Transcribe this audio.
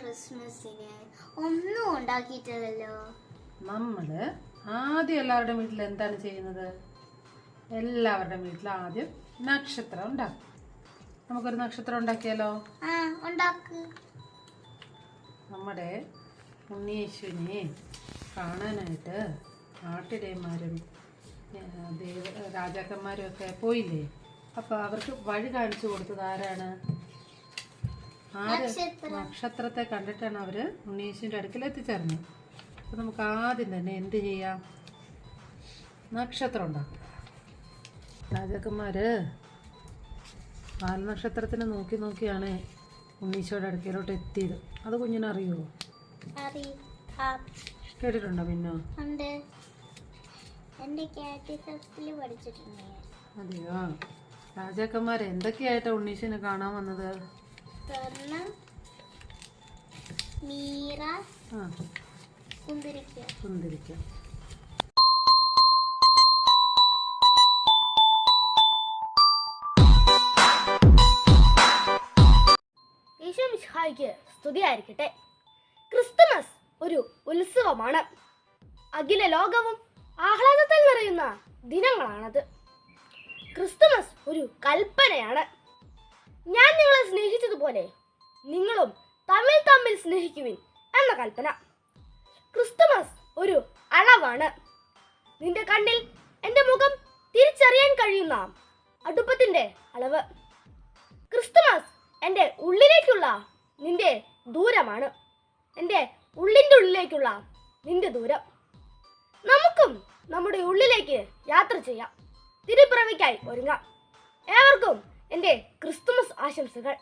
ക്രിസ്മസിന് ഒന്നും ഉണ്ടാക്കിയിട്ടില്ലല്ലോ. നമ്മൾ ആദ്യം എല്ലാവരുടെ വീട്ടിൽ എന്താണ് ചെയ്യുന്നത്? എല്ലാവരുടെ വീട്ടിൽ ആദ്യം നക്ഷത്രം ഉണ്ടാക്കും. നമുക്കൊരു നക്ഷത്രം ഉണ്ടാക്കിയാലോ? നമ്മുടെ ഉണ്ണിയേശുവിനെ കാണാനായിട്ട് ആട്ടിടയന്മാരും ദേവ രാജാക്കന്മാരും ഒക്കെ പോയില്ലേ? അപ്പോൾ അവർക്ക് വഴി കാണിച്ചു കൊടുത്തത് ആരാണ്. നക്ഷത്രത്തെ കണ്ടിട്ടാണ് അവർ ഉണ്ണീശുവിന്റെ അടുക്കൽ എത്തിച്ചേർന്നത്. അപ്പോൾ നമുക്ക് ആദ്യം തന്നെ എന്ത് ചെയ്യാം? നക്ഷത്രം ഉണ്ടാക്കാം. രാജാക്കന്മാർ വാൽനക്ഷത്രത്തിനെ നോക്കി നോക്കിയാണ് ഉണ്ണീശോയുടെ അടുക്കലോട്ട് എത്തിയത്. അത് കുഞ്ഞിനറിയുമോ അറിയാം. കേട്ടിട്ടുണ്ടോ പിന്നെ. അതെയോ? രാജാക്കന്മാർ എന്തൊക്കെയായിട്ടാണ് ഉണ്ണീശിനെ കാണാൻ വന്നത്? സ്വർണം മീറ ആ. കുന്തിരിക്ക. സുന്ദരിക്ക യേശു മിശിഹായ്ക്ക് സ്തുതിയായിരിക്കട്ടെ. ക്രിസ്തുമസ് ഒരു ഉത്സവമാണ്. അഖില ലോകവും ആഹ്ലാദത്തിൽ നിറയുന്ന ദിനങ്ങളാണത്. ക്രിസ്തുമസ് ഒരു കൽപ്പനയാണ്. ഞാൻ നിങ്ങളെ സ്നേഹിച്ചതുപോലെ നിങ്ങളും തമ്മിൽ തമ്മിൽ സ്നേഹിക്കുവിൻ എന്ന കൽപ്പന. ക്രിസ്തുമസ് ഒരു അളവാണ്. നിന്റെ കണ്ണിൽ എന്റെ മുഖം തിരിച്ചറിയാൻ കഴിയുന്ന അടുപ്പത്തിന്റെ അളവ്. ക്രിസ്തുമസ് എന്റെ ഉള്ളിലേക്കുള്ള നിന്റെ ദൂരമാണ്. എന്റെ ഉള്ളിന്റെ ഉള്ളിലേക്കുള്ള നിന്റെ ദൂരം. നമുക്കും നമ്മുടെ ഉള്ളിലേക്ക് യാത്ര ചെയ്യാം. തിരുപ്പിറവിക്കായി ഒരുങ്ങാം. ഏവർക്കും എന്റെ ക്രിസ്തുമസ് ആശംസകൾ